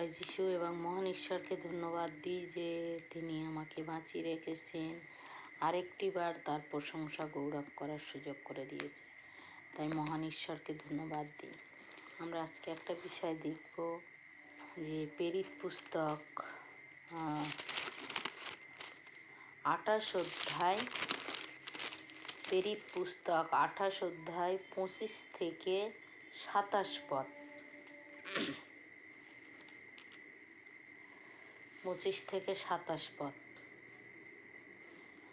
জয় যিশু এবং মহান ঈশ্বরকে ধন্যবাদ দিই যে তিনি আমাকে বাঁচিয়ে রেখেছেন। আরেকটি বার তার প্রশংসা গৌরব করার সুযোগ করে দিয়েছে। তাই মহান ঈশ্বরকে ধন্যবাদ দিই। আমরা আজকে একটা বিষয় দেখব যে পেরিত পুস্তক আঠাশ অধ্যায় পেরিত পুস্তক আঠাশ অধ্যায় পঁচিশ থেকে সাতাশ পদ। পঁচিশ থেকে সাতাশ পদ।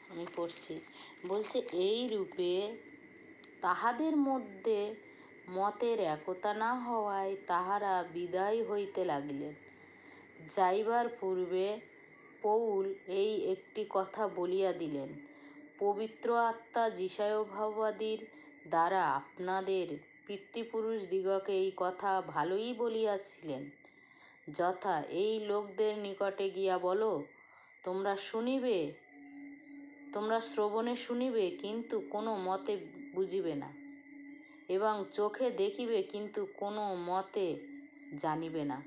আমি পড়ছি। বলছে, এই রূপে তাহাদের মধ্যে মতের একতা না হওয়ায় তাহারা বিদায় হইতে লাগিলেন। যাইবার পূর্বে পৌল এই একটি কথা বলিয়া দিলেন, পবিত্র আত্মা যিশায়ভাবাদীর দ্বারা আপনাদের পিতৃপুরুষ দিগকে এই কথা ভালোই বলিয়াছিলেন। যথা এই লোকদের নিকটে গিয়া বলো, তোমরা শুনিবে, তোমরা শ্রবণে শুনিবে, কিন্তু কোনো মতে বুঝিবে না, এবং চোখে দেখিবে, কিন্তু কোনো মতে জানিবে না।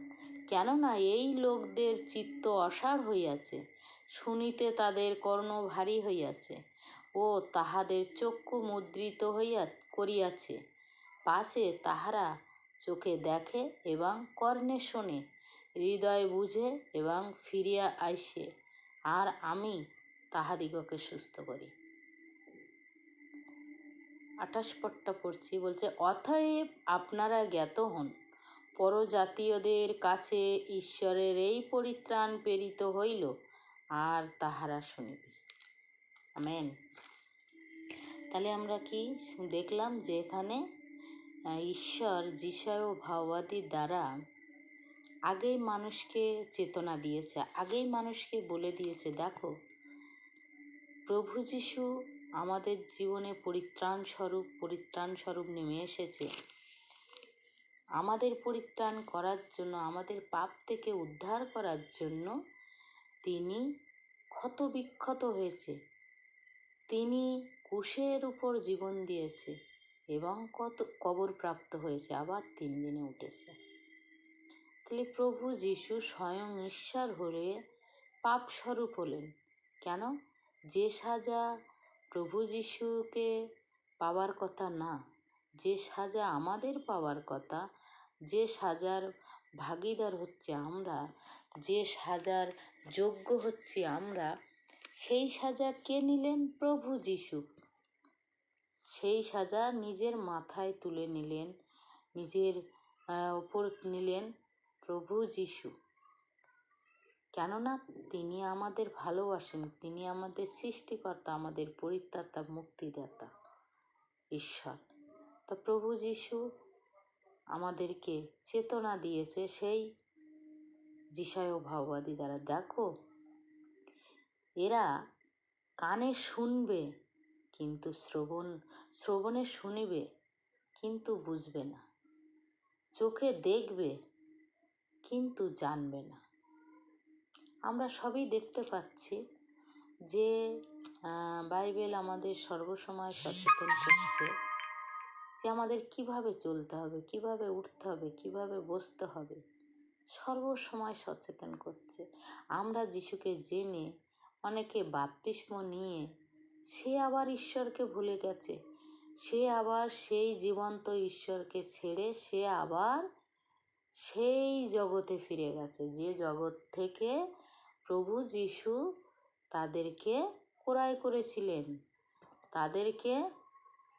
কেননা এই লোকদের চিত্ত অসাড় হইয়াছে, শুনিতে তাদের কর্ণ ভারী হইয়াছে, ও তাহাদের চক্ষু মুদ্রিত হইয়া করিয়াছে। পাশে তাহারা চোখে দেখে এবং কর্ণে শোনে। হৃদয় বুঝে এবং ফিরিয়া আইসে, আর আমি তাহাদিগকে সুস্থ করি। আঠাশ পটটা পড়ছি, বলছে, অতএব আপনারা জ্ঞাত হন। পরজাতীয়দের কাছে ঈশ্বরের এই পরিত্রাণ প্রেরিত হইল, আর তাহারা শুনিবে। আমেন। তাহলে আমরা কি দেখলাম যে এখানে ঈশ্বর যিশয় ভাওবাদীর দ্বারা আগেই মানুষকে চেতনা দিয়েছে, আগেই মানুষকে বলে দিয়েছে, দেখো, প্রভু যিশু আমাদের জীবনে পরিত্রাণ স্বরূপ পরিত্রাণ স্বরূপ নেমে এসেছে। আমাদের পরিত্রাণ করার জন্য, আমাদের পাপ থেকে উদ্ধার করার জন্য তিনি ক্ষত বিক্ষত হয়েছে। তিনি কুশের উপর জীবন দিয়েছে এবং কত কবর প্রাপ্ত হয়েছে, আবার তিন দিনে উঠেছে। তাহলে প্রভু যিশু স্বয়ং ঈশ্বর হলে পাপ স্বরূপ হলেন। কেন? যে সাজা প্রভু যিশুকে পাওয়ার কথা না, যে সাজা আমাদের পাওয়ার কথা, যে সাজার ভাগিদার হচ্ছে আমরা, যে সাজার যোগ্য হচ্ছে আমরা, সেই সাজা কে নিলেন প্রভু যিশু? সেই সাজা নিজের মাথায় তুলে নিলেন, নিজের ওপর নিলেন প্রভু যিশু। কেননা তিনি আমাদের ভালোবাসেন, তিনি আমাদের সৃষ্টিকর্তা, আমাদের পরিত্রাতা, মুক্তিদাতা, ঈশ্বর। তো প্রভু যিশু আমাদেরকে চেতনা দিয়েছে সেই যিশায় ভাওবাদী দ্বারা। দেখো, এরা কানে শুনবে কিন্তু শ্রবণ, শ্রবণে শুনিবে কিন্তু বুঝবে না। চোখে দেখবে কিন্তু জানবে না। আমরা সবই দেখতে পাচ্ছি যে বাইবেল আমাদের সর্বসময় সচেতন করছে যে আমাদের কীভাবে চলতে হবে, কীভাবে উঠতে হবে, কীভাবে বসতে হবে, সর্বসময় সচেতন করছে। আমরা যিশুকে জেনে, অনেকে বাপ্তিস্ম নিয়ে সে আবার ঈশ্বরকে ভুলে গেছে, সে আবার সেই জীবন্ত ঈশ্বরকে ছেড়ে সে আবার সেই জগতে ফিরে গেছে, যে জগৎ থেকে প্রভু যিশু তাদেরকে ক্রয় করেছিলেন, তাদেরকে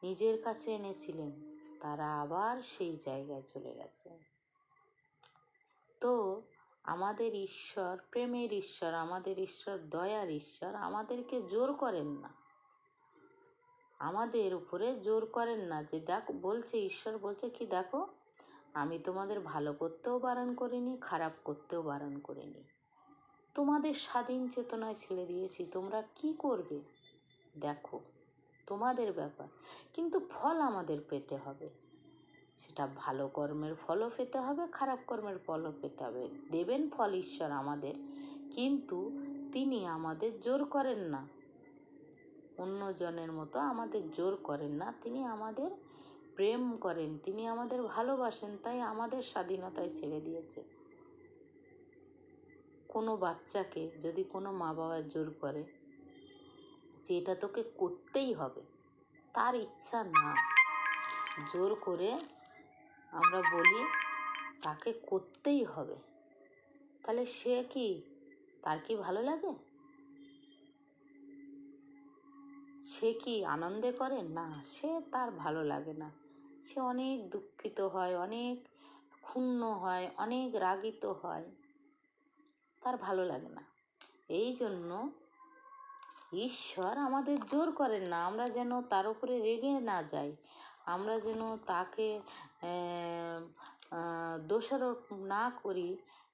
নিজের কাছে এনেছিলেন, তারা আবার সেই জায়গায় চলে গেছে। তো আমাদের ঈশ্বর, প্রেমের ঈশ্বর, আমাদের ঈশ্বর, দয়ার ঈশ্বর আমাদেরকে জোর করেন না। আমাদের উপরে জোর করেন না যে দেখ, বলছে ঈশ্বর, বলছে কি দেখো আমি তোমাদের ভালো করতেও বারণ করিনি, খারাপ করতেও বারণ করিনি। তোমাদের স্বাধীন চেতনায় ছেড়ে দিয়েছি, তোমরা কি করবে? দেখো, তোমাদের ব্যাপার, কিন্তু ফল আমাদের পেতে হবে। সেটা ভালো কর্মের ফলও পেতে হবে, খারাপ কর্মের ফলও পেতে হবে। দেবেন ফল ঈশ্বর আমাদের, কিন্তু তিনি আমাদের জোর করেন না। অন্যজনের মতো আমাদের জোর করেন না, তিনি আমাদের প্রেম করেন, তিনি আমাদের ভালোবাসেন, তাই আমাদের স্বাধীনতায় ছেড়ে দিয়েছে। কোনো বাচ্চাকে যদি কোনো মা বাবা জোর করে যে এটা তোকে করতেই হবে, তার ইচ্ছা না। জোর করে আমরা বলি, তাকে করতেই হবে। তাহলে সে কি, তার কি ভালো লাগে? সে কি আনন্দে করে? না, সে তার ভালো লাগে না। সে অনেক দুঃখিত হয়, অনেক ক্ষুণ্ণ হয়, অনেক রাগিত হয়। তার ভালো লাগে না। এই জন্য ঈশ্বর আমাদের জোর করেন না, আমরা যেন তার উপরে রেগে না যাই। আমরা যেন তাকে দোষারোপ না করি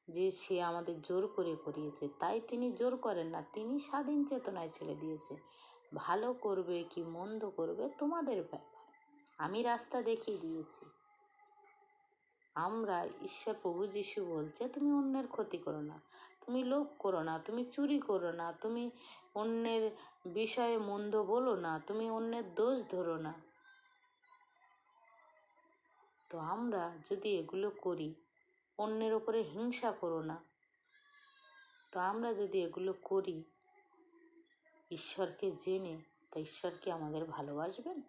যে সে আমাদের জোর করে করিয়েছে। তাই তিনি জোর করেন না, তিনি স্বাধীন চেতনায় ছেড়ে দিয়েছে। ভালো করবে কি মন্দ করবে তোমাদের ব্যাপার। আমি রাস্তা দেখিয়ে দিয়েছি। আমরা ঈশ্বর প্রভু যিশু বলছে, তুমি অন্যের ক্ষতি করো না। তুমি লোভ করো না। তুমি চুরি করো না। তুমি অন্যের বিষয়ে মন্দ বলো না। তুমি অন্যের দোষ ধরো না। তো আমরা যদি এগুলো করি, অন্যের ওপরে হিংসা করো না। তো আমরা যদি এগুলো করি, ঈশ্বরকে জেনে, তা ঈশ্বর কি আমাদের ভালোবাসবেন?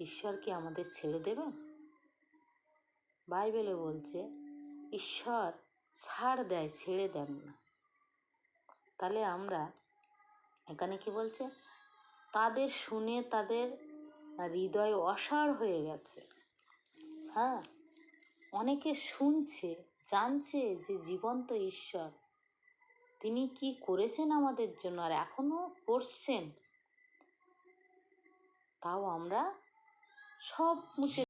ঈশ্বর কি আমাদের ছেড়ে দেবেন বাইবেলে বলছে, ঈশ্বর ছাড় দেয়, ছেড়ে দেন না। তাহলে আমরা এখানে কি বলছে? তাদের শুনে তাদের হৃদয় অসাড় হয়ে গেছে। হ্যাঁ অনেকে শুনছে, জানছে যে জীবন্ত ঈশ্বর। তিনি কি করেছেন আমাদের জন্য আর এখনও করছেন? তাও আমরা সব মুছে